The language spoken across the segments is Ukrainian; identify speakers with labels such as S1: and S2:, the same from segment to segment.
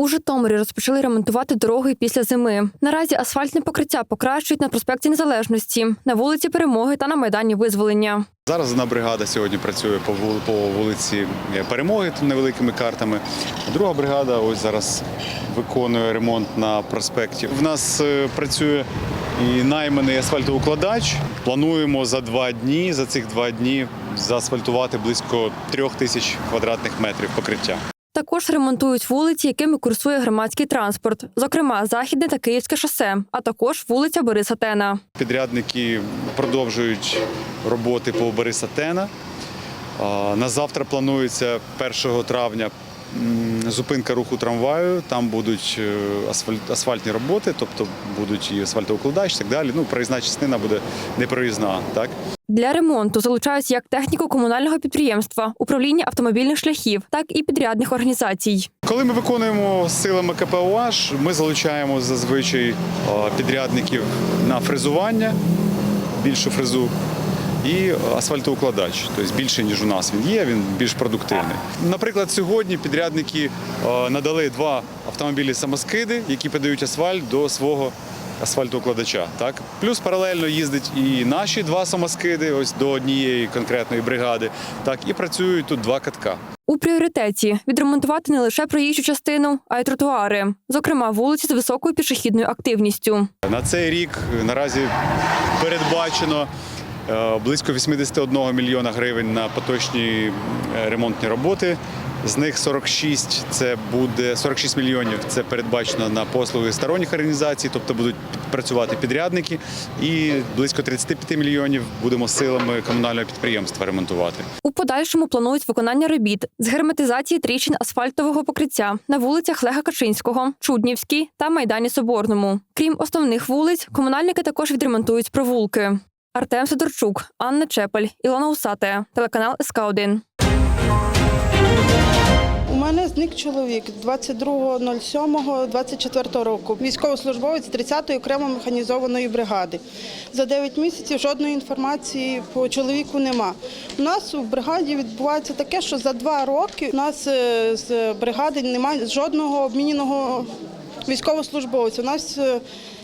S1: У Житомирі розпочали ремонтувати дороги після зими. Наразі асфальтне покриття покращують на проспекті Незалежності, на вулиці Перемоги та на майдані Визволення.
S2: Зараз одна бригада сьогодні працює по вул- вулиці Перемоги тут невеликими картами. Друга бригада ось зараз виконує ремонт на проспекті. В нас е, працює і найманий асфальтоукладач. Плануємо за два дні, за цих два дні заасфальтувати близько трьох тисяч квадратних метрів покриття.
S1: Також ремонтують вулиці, якими курсує громадський транспорт, зокрема Західне та Київське шосе, а також вулиця Бориса Тена.
S2: Підрядники продовжують роботи по Бориса Тена. На завтра планується 1 травня зупинка руху трамваю. Там будуть е, асфальт, асфальтні роботи, тобто будуть і асфальтоукладач, і так далі. Ну, проїзна частина буде непроїзна. Так?
S1: Для ремонту залучають як техніку комунального підприємства, управління автомобільних шляхів, так і підрядних організацій.
S2: Коли ми виконуємо силами КПОАЖ, ми залучаємо зазвичай підрядників на фрезування, більшу фрезу. І асфальтоукладач, тобто більше ніж у нас він є, він більш продуктивний. Наприклад, сьогодні підрядники е, надали два автомобілі самоскиди, які подають асфальт до свого асфальтоукладача. Так плюс паралельно їздять і наші два самоскиди, ось до однієї конкретної бригади. Так і працюють тут два катка.
S1: У пріоритеті відремонтувати не лише проїжджу частину, а й тротуари, зокрема вулиці з високою пішохідною активністю.
S2: На цей рік наразі передбачено близько 81 мільйона гривень на поточні е, ремонтні роботи. З них 46 це буде 46 мільйонів. Це передбачено на послуги сторонніх організацій, тобто будуть працювати підрядники, і близько 35 мільйонів будемо силами комунального підприємства ремонтувати.
S1: У подальшому планують виконання робіт з герметизації тріщин асфальтового покриття на вулицях Лега Качинського, Чуднівській та Майдані Соборному. Крім основних вулиць, комунальники також відремонтують провулки. Артем Сидорчук, Анна Чепель, Ілона Усате, телеканал СК 1
S3: У мене зник чоловік 22.07.24 року. Військовослужбовець 30-ї окремо механізованої бригади. За 9 місяців жодної інформації по чоловіку нема. У нас у бригаді відбувається таке, що за два роки у нас е, з бригади немає жодного обміненого військовослужбовця. У нас е,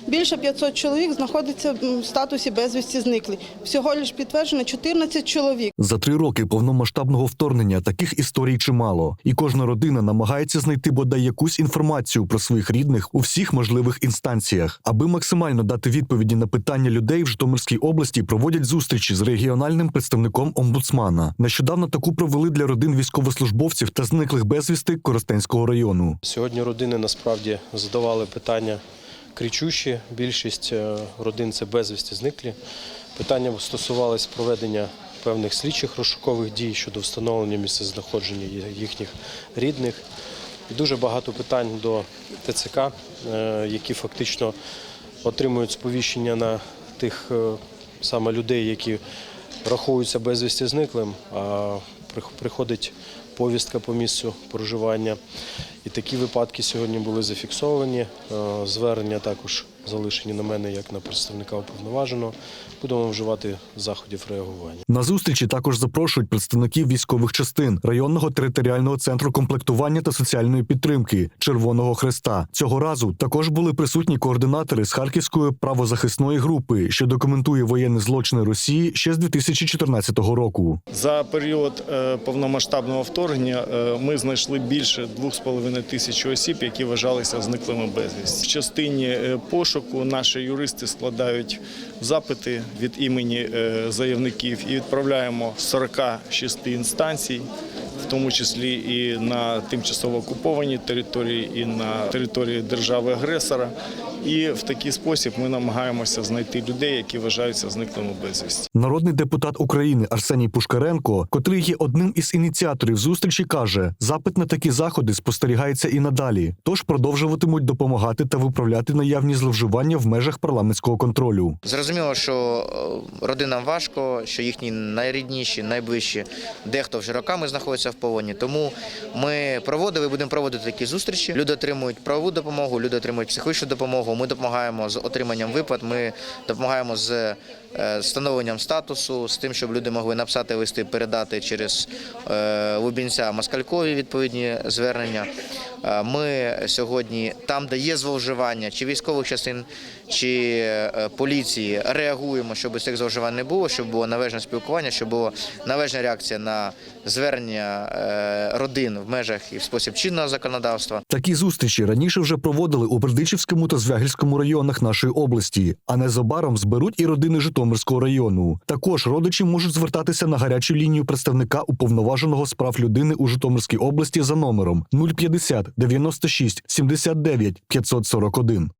S3: більше 500 чоловік знаходиться в статусі безвісті зниклі. Всього лише підтверджено 14 чоловік.
S4: За три роки повномасштабного вторгнення таких історій чимало, і кожна родина намагається знайти бодай якусь інформацію про своїх рідних у всіх можливих інстанціях. Аби максимально дати відповіді на питання людей в Житомирській області проводять зустрічі з регіональним представником омбудсмана. Нещодавно таку провели для родин військовослужбовців та зниклих безвісти Коростенського району.
S5: Сьогодні родини насправді задавали питання кричущі. Більшість е, родин це безвісті зниклі. Питання стосувалися проведення певних слідчих розшукових дій щодо встановлення місцезнаходження їхніх рідних. І дуже багато питань до ТЦК, е, які фактично отримують сповіщення на тих е, саме людей, які рахуються безвісті зниклим, а приходить повістка по місцю проживання. І такі випадки сьогодні були зафіксовані. Е, Звернення також залишені на мене як на представника уповноваженого. Будемо вживати заходів реагування.
S4: На зустрічі також запрошують представників військових частин районного територіального центру комплектування та соціальної підтримки Червоного Хреста. Цього разу також були присутні координатори з Харківської правозахисної групи, що документує воєнні злочини Росії ще з 2014 року.
S6: За період е, повномасштабного вторгнення е, ми знайшли більше 2,5 тисяч осіб, які вважалися зниклими безвісті. В частині е, пошуку. Наші юристи складають запити від імені е, заявників і відправляємо 46 інстанцій, в тому числі і на тимчасово окупованій території, і на території держави-агресора. І в такий спосіб ми намагаємося знайти людей, які вважаються зниклими безвісті.
S4: Народний депутат України Арсеній Пушкаренко, котрий є одним із ініціаторів зустрічі, каже: запит на такі заходи спостерігається і надалі, тож продовжуватимуть допомагати та виправляти наявні зловживання в межах парламентського контролю.
S7: Зрозуміло, що е, родинам важко, що їхні найрідніші, найближчі, дехто вже роками знаходиться в полоні. Тому ми проводили, будемо проводити такі зустрічі. Люди отримують правову допомогу, люди отримують психологічну допомогу. Ми допомагаємо з отриманням виплат. Ми допомагаємо з встановленням статусу, з тим, щоб люди могли написати листи, передати через е, Лубінця Москалькові відповідні звернення. Е, Ми сьогодні там, де є зловживання, чи військових частин, чи е, поліції, реагуємо, щоб цих зловживань не було, щоб було належне спілкування, щоб була належна реакція на звернення е, родин в межах і в спосіб чинного законодавства.
S4: Такі зустрічі раніше вже проводили у Бердичівському та Звягільському районах нашої області, а незабаром зберуть і родини Житомирського району. Також родичі можуть звертатися на гарячу лінію представника уповноваженого з прав людини у Житомирській області за номером 050 96 79 541.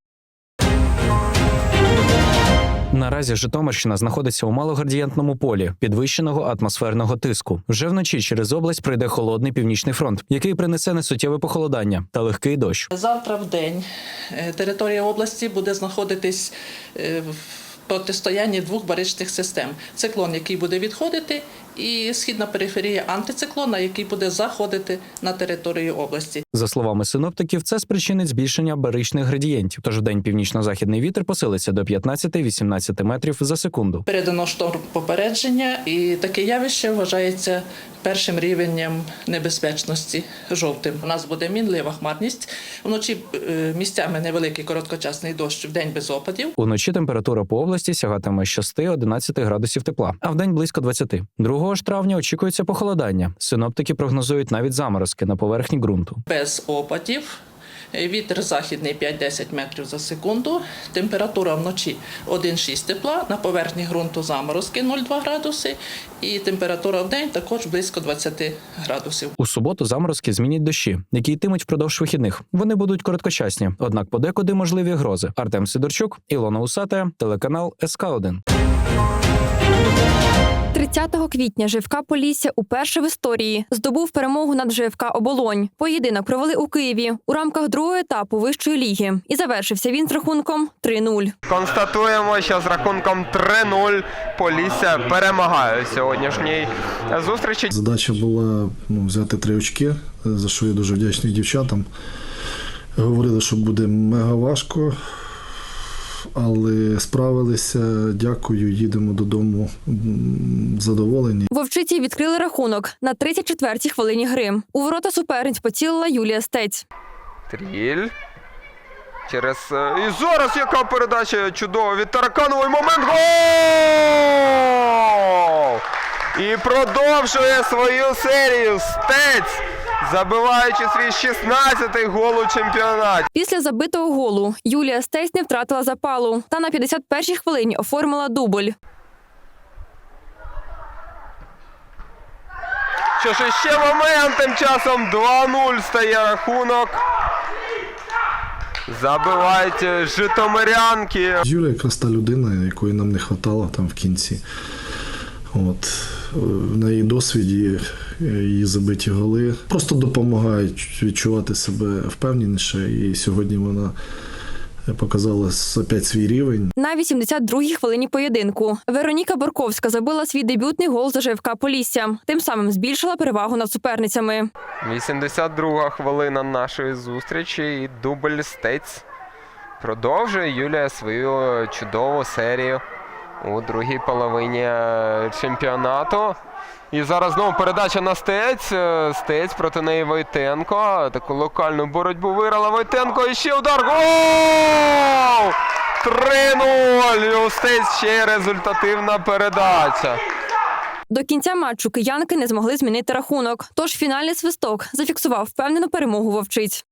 S8: Наразі Житомирщина знаходиться у малоградієнтному полі підвищеного атмосферного тиску. Вже вночі через область пройде холодний північний фронт, який принесе несуттєве похолодання та легкий дощ.
S9: Завтра в день е, територія області буде знаходитись е, в протистоянні двох баричних систем: циклон, який буде відходити, і східна периферія антициклона, який буде заходити на територію області.
S8: За словами синоптиків, це спричинить збільшення баричних градієнтів. Тож вдень північно-західний вітер посилиться до 15-18 метрів за секунду.
S9: Передано шторм попередження, і таке явище вважається першим рівнем небезпечності жовтим. У нас буде мінлива хмарність. Вночі е, місцями невеликий короткочасний дощ, в день без опадів.
S8: Уночі температура по області сягатиме 6-11 градусів тепла, а вдень близько 20. 2 ж травня очікується похолодання. Синоптики прогнозують навіть заморозки на поверхні ґрунту.
S9: без опадів. Вітер західний 5-10 метрів за секунду. Температура вночі 1,6 тепла, на поверхні ґрунту заморозки 0,2 градуси. І температура в день також близько 20 градусів.
S8: У суботу заморозки змінять дощі, які йтимуть впродовж вихідних. Вони будуть короткочасні, однак подекуди можливі грози. Артем Сидорчук, Ілона Усатая, телеканал СК 1
S1: 30 квітня ЖФК Полісся уперше в історії здобув перемогу над ЖФК Оболонь. Поєдинок провели у Києві у рамках другого етапу вищої ліги. І завершився він з рахунком 3-0.
S10: Констатуємо, що з рахунком 3-0 Полісся перемагає у сьогоднішній зустрічі.
S11: Задача була ну, взяти три очки, за що я дуже вдячний дівчатам. Говорили, що буде мега важко, але справилися. Дякую, їдемо додому задоволені.
S1: Вовчиці відкрили рахунок на 34-й хвилині гри. У ворота суперниць поцілила Юлія Стець.
S10: Тріль. Через. е, І зараз яка передача чудова від Тараканової момент. Гол! І продовжує свою серію Стець, забиваючи свій 16-й гол у чемпіонаті.
S1: Після забитого голу Юлія Стець не втратила запалу та на 51-й хвилині оформила дубль.
S10: Що ж ще момент, тим часом 2-0 стає рахунок. Забивають е, житомирянки.
S11: Юля якраз та людина, якої нам не вистачало там в кінці. От. е, В неї досвіді, е, її забиті голи просто допомагають відчувати себе впевненіше. І сьогодні вона показала опять свій рівень.
S1: На 82-й хвилині поєдинку Вероніка Борковська забила свій дебютний гол за ЖФК Полісся. Тим самим збільшила перевагу над суперницями.
S10: 82 хвилина нашої зустрічі і дубль Стець. Продовжує Юлія свою чудову серію у другій половині е, чемпіонату. І зараз знову передача на Стець. Е, Стець проти неї Войтенко. Таку локальну боротьбу виграла Войтенко. І ще удар. Гол! 3-0. У Стець ще результативна передача.
S1: До кінця матчу киянки не змогли змінити рахунок. Тож фінальний свисток зафіксував впевнену перемогу вовчиць.